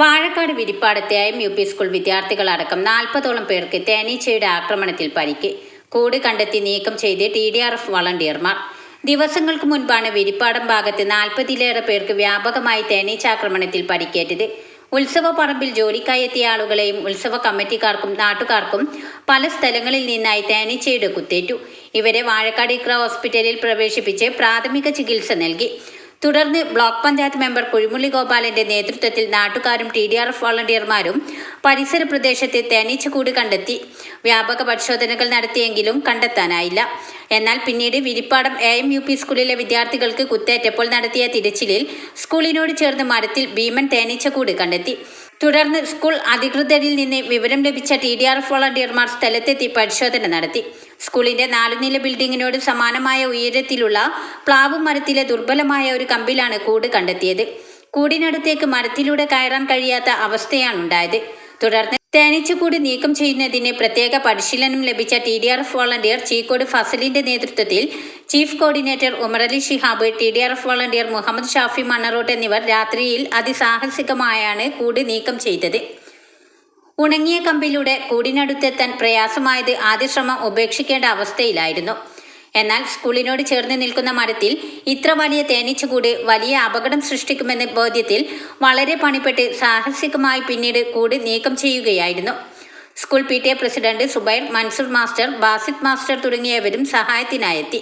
വാഴക്കാട് വിരിപ്പാടത്തെ M U P school വിദ്യാർത്ഥികളടക്കം നാൽപ്പതോളം പേർക്ക് തേനീച്ചയുടെ ആക്രമണത്തിൽ പരിക്ക്. കൂട് കണ്ടെത്തി നീക്കം ചെയ്ത് ടി ഡി ആർ എഫ് വളണ്ടിയർമാർ. ദിവസങ്ങൾക്ക് മുൻപാണ് വിരിപ്പാടം ഭാഗത്ത് നാൽപ്പതിലേറെ പേർക്ക് വ്യാപകമായി തേനീച്ചാക്രമണത്തിൽ പരിക്കേറ്റത്. ഉത്സവ പറമ്പിൽ ജോലിക്കായി എത്തിയ ആളുകളെയും ഉത്സവ കമ്മിറ്റിക്കാർക്കും നാട്ടുകാർക്കും പല സ്ഥലങ്ങളിൽ നിന്നായി തേനീച്ചയുടെ കുത്തേറ്റു. ഇവരെ വാഴക്കാട് ഇക്ര ഹോസ്പിറ്റലിൽ പ്രവേശിപ്പിച്ച് പ്രാഥമിക ചികിത്സ നൽകി. തുടർന്ന് ബ്ലോക്ക് പഞ്ചായത്ത് മെമ്പർ കുഴിമുള്ളി ഗോപാലന്റെ നേതൃത്വത്തിൽ നാട്ടുകാരും ടി ഡി ആർ എഫ് വളണ്ടിയർമാരും പരിസര പ്രദേശത്ത് തേനീച്ചക്കൂട് കണ്ടെത്തി. വ്യാപക പരിശോധനകൾ നടത്തിയെങ്കിലും കണ്ടെത്താനായില്ല. എന്നാൽ പിന്നീട് Virippadam A M U P സ്കൂളിലെ വിദ്യാർത്ഥികൾക്ക് കുത്തേറ്റപ്പോൾ നടത്തിയ തിരച്ചിലിൽ സ്കൂളിനോട് ചേർന്ന് മരത്തിൽ ഭീമൻ തേനീച്ചക്കൂട് കണ്ടെത്തി. തുടർന്ന് സ്കൂൾ അധികൃതരിൽ നിന്ന് വിവരം ലഭിച്ച ടി ഡി ആർ എഫ് വളണ്ടിയർമാർ സ്ഥലത്തെത്തി പരിശോധന നടത്തി. സ്കൂളിന്റെ നാലുനില ബിൽഡിങ്ങിനോട് സമാനമായ ഉയരത്തിലുള്ള പ്ലാവ് മരത്തിലെ ദുർബലമായ ഒരു കമ്പിലാണ് കൂട് കണ്ടെത്തിയത്. കൂടിനടുത്തേക്ക് മരത്തിലൂടെ കയറാൻ കഴിയാത്ത അവസ്ഥയാണ് അവസ്ഥയാണുണ്ടായത് തുടർന്ന് തേനീച്ചക്കൂട് നീക്കം ചെയ്യുന്നതിന് പ്രത്യേക പരിശീലനം ലഭിച്ച T D R F volunteer Cheekode ഫസലിന്റെ നേതൃത്വത്തിൽ chief coordinator Umarali Shihab T D R F volunteer Muhammad Shafi Mannarott എന്നിവർ രാത്രിയിൽ അതിസാഹസികമായാണ് കൂട് നീക്കം ചെയ്തത്. ഉണങ്ങിയ കമ്പിലൂടെ കൂടിനടുത്തെത്താൻ പ്രയാസമായത് ആദ്യ ശ്രമം ഉപേക്ഷിക്കേണ്ട അവസ്ഥയിലായിരുന്നു. എന്നാൽ സ്കൂളിനോട് ചേർന്ന് നിൽക്കുന്ന മരത്തിൽ ഇത്ര വലിയ തേനീച്ചകൂട് വലിയ അപകടം സൃഷ്ടിക്കുമെന്ന ബോധ്യത്തിൽ വളരെ പണിപ്പെട്ട് സാഹസികമായി പിന്നീട് കൂട് നീക്കം ചെയ്യുകയായിരുന്നു. School P T A president Zubair Mansoor master Basith master തുടങ്ങിയവരും സഹായത്തിനായെത്തി.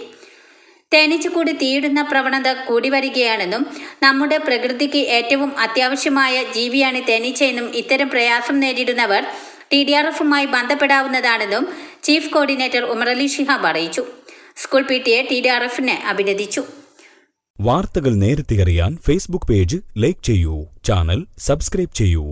തേനീച്ചകൂട് തീയിടുന്ന പ്രവണത കൂടി വരികയാണെന്നും നമ്മുടെ പ്രകൃതിക്ക് ഏറ്റവും അത്യാവശ്യമായ ജീവിയാണ് തേനീച്ചയെന്നും ഇത്തരം പ്രയാസം നേരിടുന്നവർ ടി ഡി ആർ എഫുമായി ബന്ധപ്പെടാവുന്നതാണെന്നും ചീഫ് കോർഡിനേറ്റർ ഉമറലി ഷിഹാബ് അറിയിച്ചു. School P T A T D R എഫിനെ അഭിനന്ദിച്ചു. വാർത്തകൾ നേരത്തെ അറിയാൻ ഫേസ്ബുക്ക് പേജ് ലൈക്ക് ചെയ്യൂ ചാനൽ സബ്സ്ക്രൈബ് ചെയ്യൂ.